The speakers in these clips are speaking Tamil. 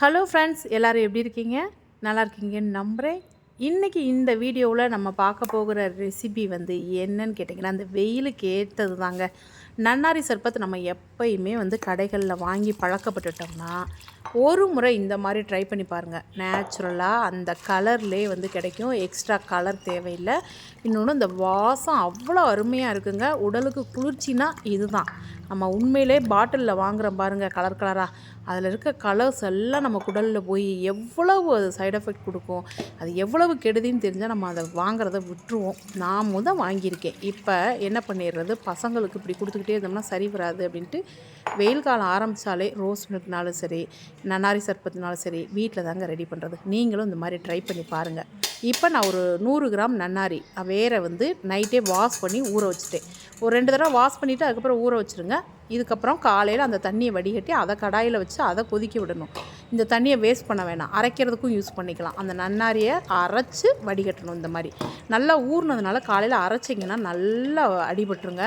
ஹலோ ஃப்ரெண்ட்ஸ் எல்லோரும் எப்படி இருக்கீங்க? நல்லா இருக்கீங்கன்னு நம்புகிறேன் இன்றைக்கி இந்த வீடியோவில் நம்ம பார்க்க போகிற ரெசிபி வந்து என்னன்னு கேட்டிங்கன்னா அந்த வெயிலுக்கு ஏற்றது தாங்க நன்னாரி சர்பத்து நம்ம எப்பயுமே வந்து கடைகளில் வாங்கி பழக்கப்பட்டுட்டோம்னா ஒரு முறை இந்த மாதிரி ட்ரை பண்ணி பாருங்கள் நேச்சுரலாக அந்த கலர்லேயே வந்து கிடைக்கும். எக்ஸ்ட்ரா கலர் தேவையில்லை. இன்னொன்று இந்த வாசம் அவ்வளோ அருமையாக இருக்குங்க. உடலுக்கு குளிர்ச்சினா இதுதான். நம்ம உண்மையிலே பாட்டிலில் வாங்குகிறோம் பாருங்கள் கலர் கலராக அதில் இருக்க கலர்ஸ் எல்லாம் நம்ம குடலில் போய் எவ்வளவு அது சைட் எஃபெக்ட் கொடுக்கும் அது எவ்வளவு கெடுதின்னு தெரிஞ்சால் நம்ம அதை வாங்குறத விட்டுருவோம். நான் முதல் வாங்கியிருக்கேன். இப்போ என்ன பண்ணிடுறது? பசங்களுக்கு இப்படி கொடுத்துக்கிட்டே இருந்தோம்னா சரி வராது அப்படின்ட்டு வெயில் காலம் ஆரம்பித்தாலே ரோஸ் மில்க்னாலும் சரி நன்னாரி சர்பத்துனாலும் சரி வீட்டில் தாங்க ரெடி பண்ணுறது நீங்களும் இந்த மாதிரி ட்ரை பண்ணி பாருங்கள் இப்போ நான் ஒரு நூறு கிராம் நன்னாரி வேரை வந்து நைட்டே வாஷ் பண்ணி ஊற வச்சுட்டேன். ஒரு ரெண்டு தடவை வாஷ் பண்ணிவிட்டு அதுக்கப்புறம் ஊற வச்சுருங்க. இதுக்கப்புறம் காலையில் அந்த தண்ணியை வடிகட்டி அதை கடாயில் வச்சு அதை கொதிக்க விடணும். இந்த தண்ணியை வேஸ்ட் பண்ண வேணாம். அரைக்கிறதுக்கும் யூஸ் பண்ணிக்கலாம். அந்த நன்னாரியை அரைச்சி வடிகட்டணும் இந்த மாதிரி. நல்லா ஊறினதுனால காலையில் அரைச்சிங்கன்னா நல்லா அடிபட்டுருங்க.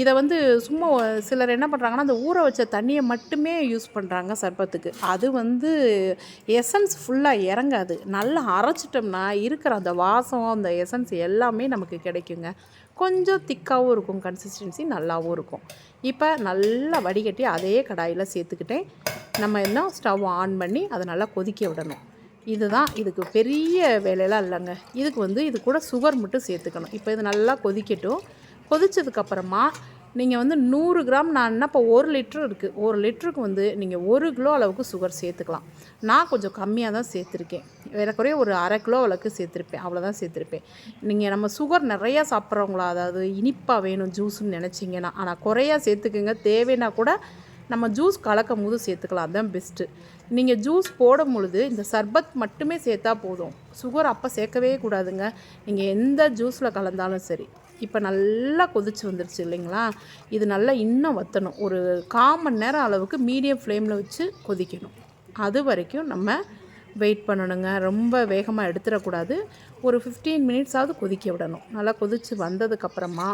இதை வந்து சும்மா சிலர் என்ன பண்ணுறாங்கன்னா அந்த ஊற வச்ச தண்ணியை மட்டுமே யூஸ் பண்ணுறாங்க சர்பத்துக்கு. அது வந்து எசன்ஸ் ஃபுல்லாக இறங்காது. நல்லா அரைச்சிட்டோம்னா இருக்கிற அந்த வாசம் அந்த எசன்ஸ் எல்லாமே நமக்கு கிடைக்குங்க. கொஞ்சம் திக்காகவும் இருக்கும் கன்சிஸ்டன்சி நல்லாவும் இருக்கும். இப்போ நல்லா வடிகட்டி அதே கடாயில் சேர்த்துக்கிட்டேன். நம்ம என்ன ஸ்டவ் ஆன் பண்ணி அதை நல்லா கொதிக்க விடணும். இதுதான் இதுக்கு பெரிய வேலையெல்லாம் இல்லைங்க. இதுக்கு வந்து இது கூட சுகர் மட்டும் சேர்த்துக்கணும். இப்போ இது நல்லா கொதிக்கட்டும். கொதித்ததுக்கப்புறமா நீங்கள் வந்து நூறு கிராம் நான் என்ன இப்போ ஒரு லிட்டர் இருக்குது ஒரு லிட்டருக்கு வந்து நீங்கள் ஒரு கிலோ அளவுக்கு சுகர் சேர்த்துக்கலாம். நான் கொஞ்சம் கம்மியாக தான் சேர்த்துருக்கேன். ஏறக்குறைய ஒரு அரை கிலோ அளவுக்கு சேர்த்துருப்பேன். அவ்வளோதான் சேர்த்துருப்பேன். நீங்கள் நம்ம சுகர் நிறையா சாப்பிட்றவங்களா அதாவது இனிப்பாக வேணும் ஜூஸ்ன்னு நினச்சிங்கன்னா ஆனால் குறையா சேர்த்துக்குங்க. தேவைன்னா கூட நம்ம ஜூஸ் கலக்கும் போது சேர்த்துக்கலாம். அதுதான் பெஸ்ட்டு நீங்கள் ஜூஸ் போடும் பொழுது இந்த சர்பத் மட்டுமே சேர்த்தா போதும். சுகர் அப்போ சேர்க்கவே கூடாதுங்க. நீங்கள் எந்த ஜூஸில் கலந்தாலும் சரி. இப்போ நல்லா கொதிச்சு வந்துருச்சு இல்லைங்களா? இது நல்லா இன்னும் வற்றணும் ஒரு கால் மணி நேரம் அளவுக்கு மீடியம் ஃப்ளேமில் வச்சு கொதிக்கணும். அது வரைக்கும் நம்ம வெயிட் பண்ணணுங்க. ரொம்ப வேகமாக எடுத்துடக்கூடாது. ஒரு ஃபிஃப்டீன் மினிட்ஸாவது கொதிக்க விடணும். நல்லா கொதித்து வந்ததுக்கப்புறமா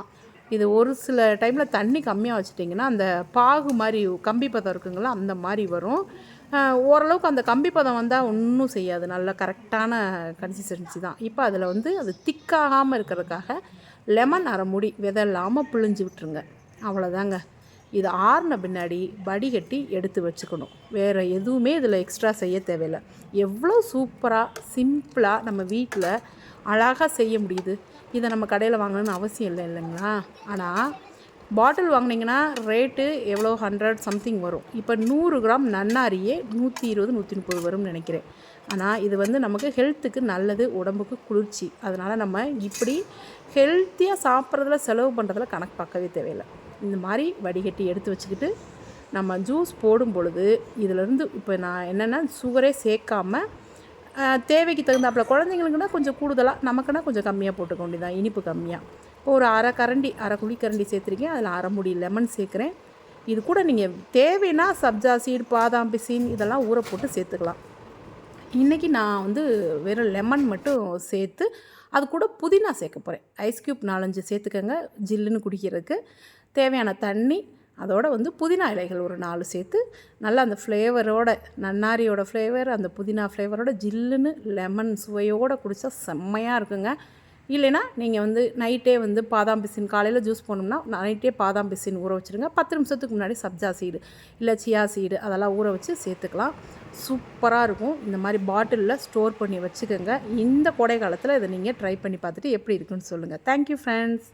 இது ஒரு சில டைமில் தண்ணி கம்மியாக வச்சுட்டிங்கன்னா அந்த பாகு மாதிரி கம்பி பதம் இருக்குங்களா அந்த மாதிரி வரும். ஓரளவுக்கு அந்த கம்பி பதம் வந்தால் ஒன்றும் செய்யாது. நல்ல கரெக்டான கன்சிஸ்டன்சி தான். இப்போ அதில் வந்து அது திக்காகாமல் இருக்கிறதுக்காக லெமன் அரை முடி விதை இல்லாமல் பிழிஞ்சு விட்டுருங்க. அவ்வளோதாங்க இது ஆறின பின்னாடி வடிகட்டி எடுத்து வச்சுக்கணும். வேறு எதுவுமே இதில் எக்ஸ்ட்ரா செய்ய தேவையில்லை. எவ்வளோ சூப்பராக சிம்பிளாக நம்ம வீட்டில் அழகாக செய்ய முடியுது. இதை நம்ம கடையில் வாங்கணும்னு அவசியம் இல்லை இல்லைங்களா? ஆனால் பாட்டில் வாங்கினீங்கன்னா ரேட்டு எவ்வளோ? ஹண்ட்ரட் சம்திங் வரும். இப்போ நூறு கிராம் நன்னாரியே நூற்றி இருபது நூற்றி முப்பது வரும்னு நினைக்கிறேன். ஆனால் இது வந்து நமக்கு ஹெல்த்துக்கு நல்லது உடம்புக்கு குளிர்ச்சி. அதனால் நம்ம இப்படி ஹெல்த்தியாக சாப்பிட்றதுல செலவு பண்ணுறதுல கணக்கு பார்க்கவே தேவையில்லை. இந்த மாதிரி வடிகட்டி எடுத்து வச்சுக்கிட்டு நம்ம ஜூஸ் போடும் பொழுது இதிலேருந்து இப்போ நான் என்னென்னா சுகரே சேர்க்காமல் தேவைக்கு தகுந்தாப்பில் குழந்தைங்களுக்குன்னா கொஞ்சம் கூடுதலாக நமக்குன்னா கொஞ்சம் கம்மியாக போட்டுக்க வேண்டியதான் இனிப்பு கம்மியாக இப்போ ஒரு அரை கரண்டி அரை குழிக்கரண்டி சேர்த்துருக்கேன் அதில் அரை முடி லெமன் சேர்க்குறேன். இது கூட நீங்கள் தேவைன்னா சப்ஜா சீடு பாதாம் பிசின் இதெல்லாம் ஊற போட்டு சேர்த்துக்கலாம். இன்றைக்கி நான் வந்து வெறும் லெமன் மட்டும் சேர்த்து அது கூட புதினா சேர்க்க போகிறேன் ஐஸ் க்யூப் நாலஞ்சு சேர்த்துக்கங்க. ஜில்லுன்னு குடிக்கிறதுக்கு தேவையான தண்ணி அதோட வந்து புதினா இலைகள் ஒரு நாலு சேர்த்து நல்லா அந்த ஃப்ளேவரோட நன்னாரியோட ஃப்ளேவர் அந்த புதினா ஃப்ளேவரோட ஜில்லுன்னு லெமன் சுவையோடு குடித்தா செம்மையாக இருக்குங்க. இல்லைனா நீங்கள் வந்து நைட்டே வந்து பாதாம் பிசின் காலையில் ஜூஸ் போனோம்னா நைட்டே பாதாம் பிசின் ஊற வச்சுருங்க. பத்து நிமிஷத்துக்கு முன்னாடி சப்ஜா சீடு இல்லை சியா சீடு அதெல்லாம் ஊற வச்சு சேர்த்துக்கலாம். சூப்பராக இருக்கும். இந்த மாதிரி பாட்டிலில் ஸ்டோர் பண்ணி வச்சுக்கோங்க. இந்த கோடை காலத்தில் இதை நீங்கள் ட்ரை பண்ணி பார்த்துட்டு எப்படி இருக்குன்னு சொல்லுங்கள் தேங்க்யூ ஃப்ரெண்ட்ஸ்